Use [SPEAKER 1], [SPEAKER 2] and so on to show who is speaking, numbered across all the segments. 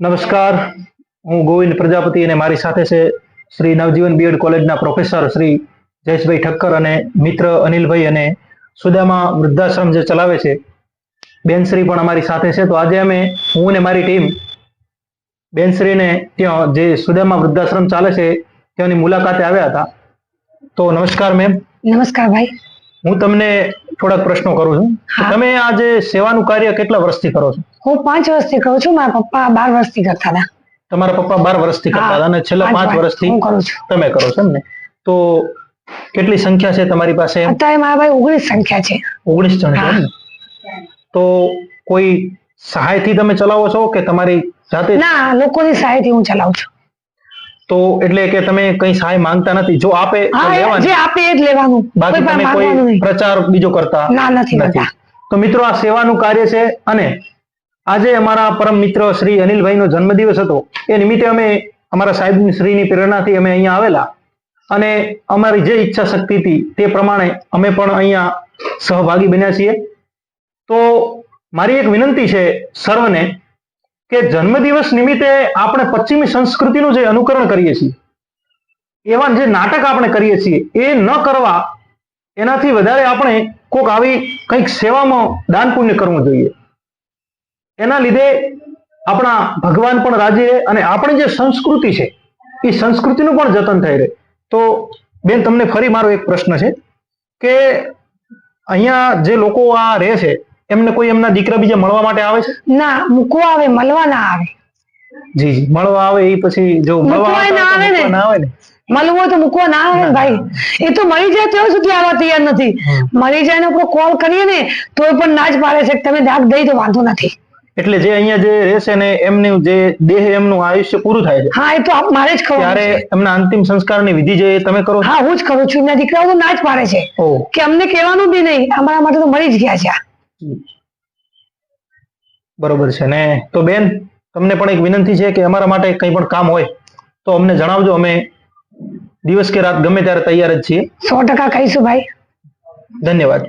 [SPEAKER 1] નમસ્કાર. હું ગોવિંદ પ્રજાપતિ અને મારી સાથે છે શ્રી નવજીવન બીએડ કોલેજના પ્રોફેસર શ્રી જયેશભાઈ ઠક્કર અને મિત્ર અનિલભાઈ અને સુદામા વૃદ્ધાશ્રમ જે ચલાવે છે. બેનશ્રી પણ અમારી સાથે છે. તો આજે અમે હું અને મારી ટીમ બેનશ્રીને ત્યાં જે સુદામા વૃદ્ધાશ્રમ ચાલે છે ત્યાંની મુલાકાતે આવ્યા હતા. તો નમસ્કાર મેમ.
[SPEAKER 2] નમસ્કાર ભાઈ.
[SPEAKER 1] હું તમને થોડાક પ્રશ્નો કરું છું. તમે આ જે સેવાનું કાર્ય કેટલા વર્ષથી કરો છો?
[SPEAKER 2] હું પાંચ વર્ષથી કરું છું મારા પપ્પા બાર વર્ષથી કરતા હતા.
[SPEAKER 1] તમારા પપ્પા બાર વર્ષથી કરતા હતા અને છેલ્લા પાંચ વર્ષથી તમે કરો છો એમ ને તો કેટલી સંખ્યા છે તમારી પાસે
[SPEAKER 2] અત્યારે મારા ભાઈ ઓગણીસ સંખ્યા છે.
[SPEAKER 1] ઓગણીસ જણ? તો કોઈ સહાયથી તમે ચલાવો છો કે તમારી જાતે
[SPEAKER 2] ના લોકોની સહાયથી હું ચલાવું છું.
[SPEAKER 1] તો એટલે કે તમે કઈ સહાય માંગતા નથી? જો આપે.
[SPEAKER 2] જે આપે એ જ લેવાનું.
[SPEAKER 1] બાકી તમે કોઈ પ્રચાર બીજો કરતા
[SPEAKER 2] ના નથી
[SPEAKER 1] તો મિત્રો આ સેવાનું કાર્ય છે અને આજે અમારા પરમ મિત્ર શ્રી અનિલભાઈનો જન્મદિવસ હતો. એ નિમિત્તે અમે અમારા સાહેબ શ્રીની પ્રેરણાથી અમે અહીંયા આવેલા. અને અમારી જે ઈચ્છા શક્તિ હતી તે પ્રમાણે અમે પણ અહીંયા સહભાગી બન્યા છીએ. તો મારી એક વિનંતી છે સર્વને કે જન્મદિવસ નિમિત્તે આપણે પશ્ચિમી સંસ્કૃતિનું જે અનુકરણ કરીએ છીએ એવા જે નાટક આપણે કરીએ છીએ, એ ન કરવા એનાથી વધારે આપણે કોક આવી કંઈક સેવામાં દાન પુણ્ય કરવું જોઈએ. એના લીધે આપણા ભગવાન પણ રાજી રહે અને આપણી જે સંસ્કૃતિ છે એ સંસ્કૃતિનું પણ જતન થઈ રહે. તો બેન તમને ફરી મારો એક પ્રશ્ન છે કે અહીંયા જે લોકો આ રહે છે એમને કોઈ એમના દીકરા બીજા મળવા માટે આવે છે?
[SPEAKER 2] ના મૂકવા આવે મળવા ના આવે.
[SPEAKER 1] જી જી મળવા આવે એ પછી જો મળવા
[SPEAKER 2] ના
[SPEAKER 1] તો
[SPEAKER 2] આવે ને.
[SPEAKER 1] ના આવે ને?
[SPEAKER 2] મળવો તો મૂકવા ના આવે ભાઈ. એ તો મળી જાય ત્યાં સુધી આવવા તૈયાર નથી. મળી જાય ને કોલ કરીએ ને તોય પણ ના જ પાડે છે તમે દાગ દઈ તો વાંધો નથી.
[SPEAKER 1] એટલે જે અહીંયા જે રહેશે ને એમનું જે દેહ એમનું આયુષ્ય પૂરું થાય છે.
[SPEAKER 2] હા એ તો આપ- મારે જ ખબર
[SPEAKER 1] ત્યારે એમના અંતિમ સંસ્કારની વિધિ જે તમે કરો
[SPEAKER 2] હા હું જ કરું છું. એમના દીકરાઓ તો ના જ પાડે છે. કે અમને કહેવાનું બી નહીં. અમારા માટે તો મરી જ ગયા છે.
[SPEAKER 1] બરોબર છે ને? તો બેન તમને પણ એક વિનંતી છે કે અમારા માટે કંઈ પણ કામ હોય તો અમને જણાવજો. અમે દિવસ કે રાત ગમે ત્યારે તૈયાર જ છીએ.
[SPEAKER 2] સો ટકા કહીશું ભાઈ.
[SPEAKER 1] ધન્યવાદ.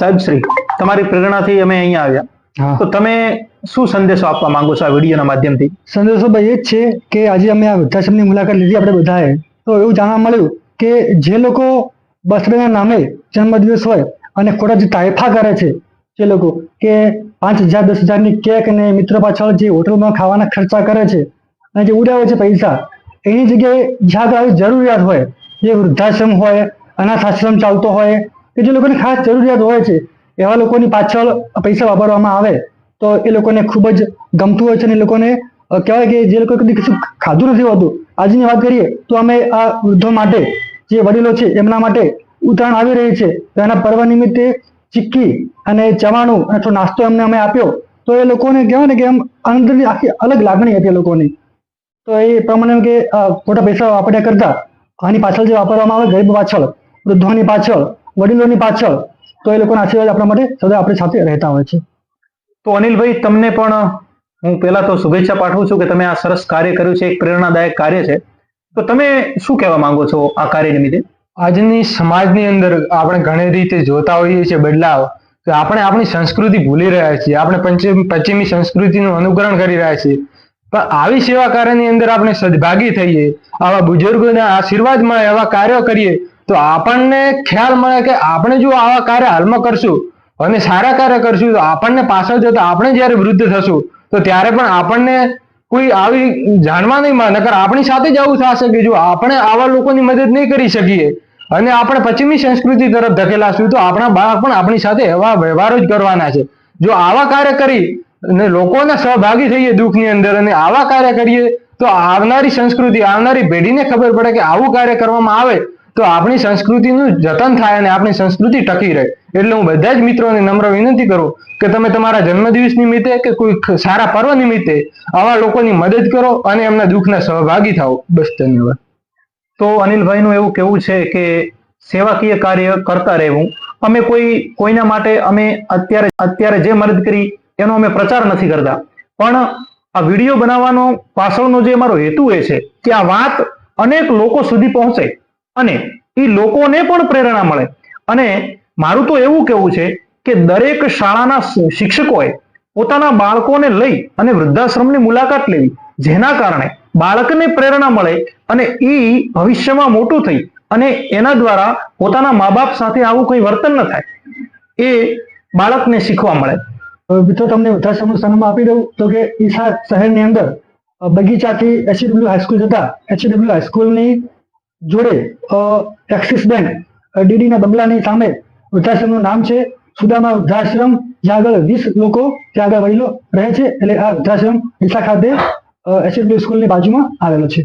[SPEAKER 1] સાહેબ શ્રી તમારી પ્રેરણાથી અમે અહીંયા આવ્યા. તો તમે શું સંદેશો આપવા માંગો છો આ વિડીયોના માધ્યમથી?
[SPEAKER 3] સંદેશો ભાઈ એ જ છે કે આજે અમે આ વૃદ્ધાશ્રમની મુલાકાત લીધી આપણે બધાએ. તો એવું જાણવા મળ્યું કે જે લોકો બર્થડેના નામે જન્મદિવસ હોય અને ખોટા જે તાયફા કરે છે જે લોકો કે પાંચ હજાર દસ હજારની કેક અને મિત્ર પાછળ જે હોટલમાં ખાવાના ખર્ચા કરે છે અને જે ઉડાવે છે પૈસા એની જગ્યાએ જ્યાં આવી જરૂરિયાત હોય જે વૃદ્ધાશ્રમ હોય અનાથ આશ્રમ ચાલતો હોય કે જે લોકોને ખાસ જરૂરિયાત હોય છે, એવા લોકોની પાછળ પૈસા વાપરવામાં આવે, તો એ લોકોને ખૂબ જ ગમતું હોય છે અને એ લોકોને કહેવાય કે જે લોકો કદી કશું ખાધું નથી હોતું. આજની વાત કરીએ, તો અમે આ વૃદ્ધો માટે જે વડીલો છે, એમના માટે ઉત્તરાયણ આવી રહી છે. તો એના પર્વ નિમિત્તે ચીક્કી અને ચવાણું અને થોડો નાસ્તો એમને અમે આપ્યો. તો એ લોકોને કહેવાય ને કે એમ અંદરની આખી અલગ લાગણી હતી એ લોકોની. તો એ પ્રમાણે કે ખોટા પૈસા વાપર્યા કરતા, આની પાછળ જે વાપરવામાં આવે ગરીબ પાછળ, વૃદ્ધોની પાછળ વડીલોની પાછળ તો એ લોકોના આશીર્વાદ આપણા માટે સદા આપણી સાથે રહેતા હોય છે.
[SPEAKER 1] તો અનિલભાઈ, તમને પણ હું પહેલા તો શુભેચ્છા પાઠવું છું કે તમે આ સરસ કાર્ય કર્યું છે, એક પ્રેરણાદાયક કાર્ય છે. તો તમે શું કહેવા માંગો છો આ કાર્ય નિમિત્તે?
[SPEAKER 4] આજની સમાજની અંદર આપણે ઘણી રીતે જોતા હોઈએ છીએ બદલાવ કે આપણે આપણી સંસ્કૃતિ ભૂલી રહ્યા છીએ, આપણે પશ્ચિમ પશ્ચિમી સંસ્કૃતિનું અનુકરણ કરી રહ્યા છીએ. પણ આવી સેવા કાર્યની અંદર આપણે સદભાગી થઈએ, આવા બુઝુર્ગોના આશીર્વાદમાં એવા કાર્યો કરીએ તો આપણને ખ્યાલ મળે કે આપણે જો આવા કાર્ય હાલમાં કરશું અને સારા કાર્ય કરશું, તો આપણને પાછળ જતા આપણે જ્યારે વૃદ્ધ થશું, તો ત્યારે પણ આપણને કોઈ આવી જાણવા નહીં મળે. નકર આપણી સાથે જ આવું થશે કે જો આપણે આવા લોકોની મદદ નહીં કરી શકીએ અને આપણે પશ્ચિમી સંસ્કૃતિ તરફ ધકેલાશું, તો આપણા બાળક પણ આપણી સાથે એવા વ્યવહારો જ કરવાના છે. જો આવા કાર્ય કરી અને લોકોના સહભાગી થઈએ દુઃખની અંદર અને આવા કાર્ય કરીએ, તો આવનારી સંસ્કૃતિ, આવનારી પેઢીને ખબર પડે કે આવું કાર્ય કરવામાં આવે તો આપણી સંસ્કૃતિનું જતન થાય અને આપણી સંસ્કૃતિ ટકી રહે. એટલે હું બધા જ મિત્રોને નમ્ર વિનંતી કરું કે તમે તમારા જન્મદિવસ નિમિત્તે કે કોઈ સારા પર્વ નિમિત્તે આવા લોકોની મદદ કરો અને એમના દુઃખના સહભાગી થાઓ. બસ ધન્યવાદ.
[SPEAKER 1] તો અનિલભાઈનું એવું કેવું છે કે સેવાકીય કાર્ય કરતા રહેવું. અમે કોઈ, કોઈના માટે અમે અત્યારે અત્યારે જે મદદ કરી એનો અમે પ્રચાર નથી કરતા. પણ આ વીડિયો બનાવવાનો પાછળનો જે અમારો હેતુ એ છે કે આ વાત અનેક લોકો સુધી પહોંચે. અને એ લોકોને પણ પ્રેરણા મળે. અને મારું તો એવું કેવું છે કે દરેક શાળાના શિક્ષકોએ પોતાના બાળકોને લઈ અને વૃદ્ધાશ્રમની મુલાકાત લેવી, જેના કારણે બાળકને પ્રેરણા મળે અને એ ભવિષ્યમાં મોટું થઈ અને એના દ્વારા પોતાના મા બાપ સાથે આવું કોઈ વર્તન ન થાય, એ બાળકને શીખવા મળે.
[SPEAKER 3] મિત્રો, તમને વૃદ્ધાશ્રમનું સન્માન આપી દઉં તો કે ઈસા શહેરની અંદર બગીચાથી એચડબ્લ્યુ હાઈસ્કૂલ જતા એચડબ્લ્યુ હાઈસ્કૂલની જોડે એક્સિસ બેંક ડીડીના બંગલાની સામે વૃદ્ધાશ્રમનું નામ છે. સુદામા વૃદ્ધાશ્રમ, જ્યાં આગળ વીસ લોકો ત્યાં આગળ વડીલો રહે છે. એટલે આ વૃદ્ધાશ્રમ ડીસા ખાતે એચડબ્લ્યુ સ્કૂલની બાજુમાં આવેલો છે.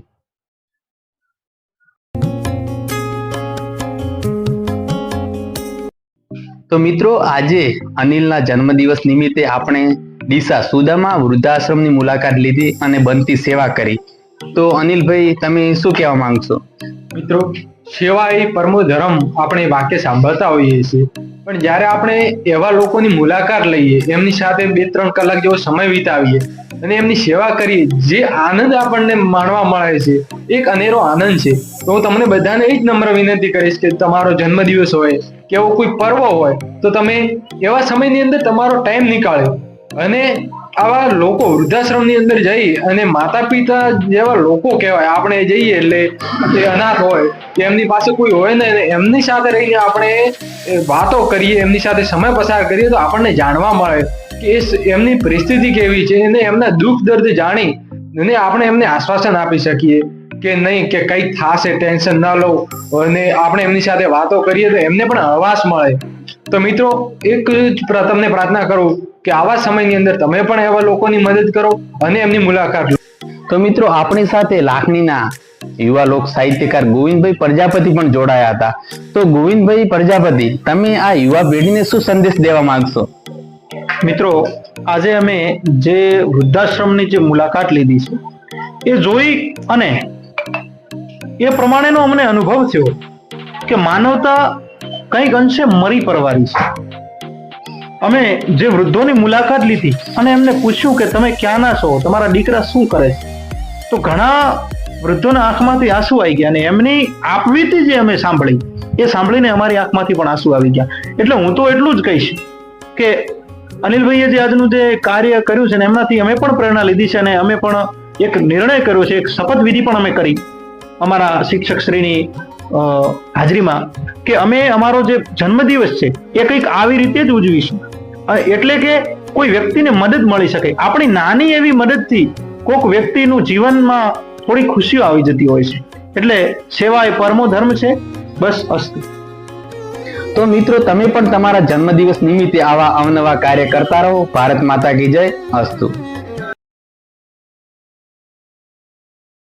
[SPEAKER 5] તો મિત્રો, આજે અનિલના જન્મદિવસ નિમિત્તે આપણે ડીસા સુદામા વૃદ્ધાશ્રમની મુલાકાત લીધી અને બનતી સેવા કરી. તો અનિલભાઈ, તમે શું કહેવા માંગશો?
[SPEAKER 4] મિત્રો સેવા એ પરમો ધર્મ આપણે વાક્ય સાંભળતા હોઈએ છીએ. પણ જ્યારે આપણે એવા લોકોની મુલાકાત લઈએ, એમની સાથે બે ત્રણ કલાક જેવો સમય વિતાવીએ અને એમની સેવા કરીએ, જે આનંદ આપણને માણવા મળે છે, એક અનેરો આનંદ છે. તો હું તમને બધાને એ જ નમ્ર વિનંતી કરીશ કે તમારો જન્મદિવસ હોય, કે એવો કોઈ પર્વ હોય, તો તમે એવા સમયની અંદર તમારો ટાઈમ નીકાળ્યો અને આવા લોકો વૃદ્ધાશ્રમની અંદર જઈ અને માતા પિતા જેવા લોકો કહેવાય. આપણે જઈએ એટલે એ અનાથ હોય એમની પાસે કોઈ હોય ને એમની સાથે રહીને આપણે વાતો કરીએ, એમની સાથે સમય પસાર કરીએ તો આપણને જાણવા મળે કે એમની પરિસ્થિતિ કેવી છે અને એમના દુઃખ દર્દ જાણી અને આપણે એમને આશ્વાસન આપી શકીએ કે નહીં, કે કંઈક થશે, ટેન્શન ના લો અને આપણે એમની સાથે વાતો કરીએ તો એમને પણ હવાસ મળે. તો મિત્રો, એક જ તમને પ્રાર્થના કરું કે આવા સમયની અંદર તમે પણ એવા લોકોની મદદ કરો અને એમની મુલાકાત લો.
[SPEAKER 5] તો મિત્રો આપણી સાથે લાખનીના યુવા લોક સાહિત્યકાર ગોવિંદભાઈ પ્રજાપતિ પણ જોડાયા હતા. તો ગોવિંદભાઈ પ્રજાપતિ તમે આ યુવા પેઢીને શું સંદેશ દેવા માંગશો?
[SPEAKER 1] મિત્રો આજે અમે જે વૃદ્ધાશ્રમની જે મુલાકાત લીધી છે એ જોઈ અને એ પ્રમાણેનો અમને અનુભવ થયો કે માનવતા કંઈક અંશે મરી પરવારી છે. અમે જે વૃદ્ધોની મુલાકાત લીધી અને એમને પૂછ્યું કે તમે ક્યાંના છો? તમારા દીકરા શું કરે છે? તો ઘણા વૃદ્ધોના આંખમાંથી આંસુ આવી ગયા અને એમની આપવીતી જે અમે સાંભળી એ સાંભળીને અમારી આંખમાંથી પણ આંસુ આવી ગયા. એટલે હું તો એટલું જ કહીશ કે અનિલભાઈએ જે આજનું જે કાર્ય કર્યું છે ને એમનાથી અમે પણ પ્રેરણા લીધી છે અને અમે પણ એક નિર્ણય કર્યો છે એક શપથ વિધિ પણ અમે કરી અમારા શિક્ષક શ્રીની અ, હાજરીમાં કે અમે અમારો જે જન્મદિવસ છે એ કંઈક આવી રીતે જ ઉજવીશું. એટલે કે કોઈ વ્યક્તિને મદદ મળી શકે. આપણી નાની એવી મદદથી કોઈક વ્યક્તિનું જીવનમાં થોડી ખુશીઓ આવી જતી હોય છે. એટલે સેવા એ પરમો ધર્મ છે, બસ અસ્તુ.
[SPEAKER 5] તો મિત્રો, તમે પણ તમારા જન્મદિવસ નિમિત્તે આવા અવનવા કાર્ય કરતા રહો. ભારત માતા કી જય, અસ્તુ.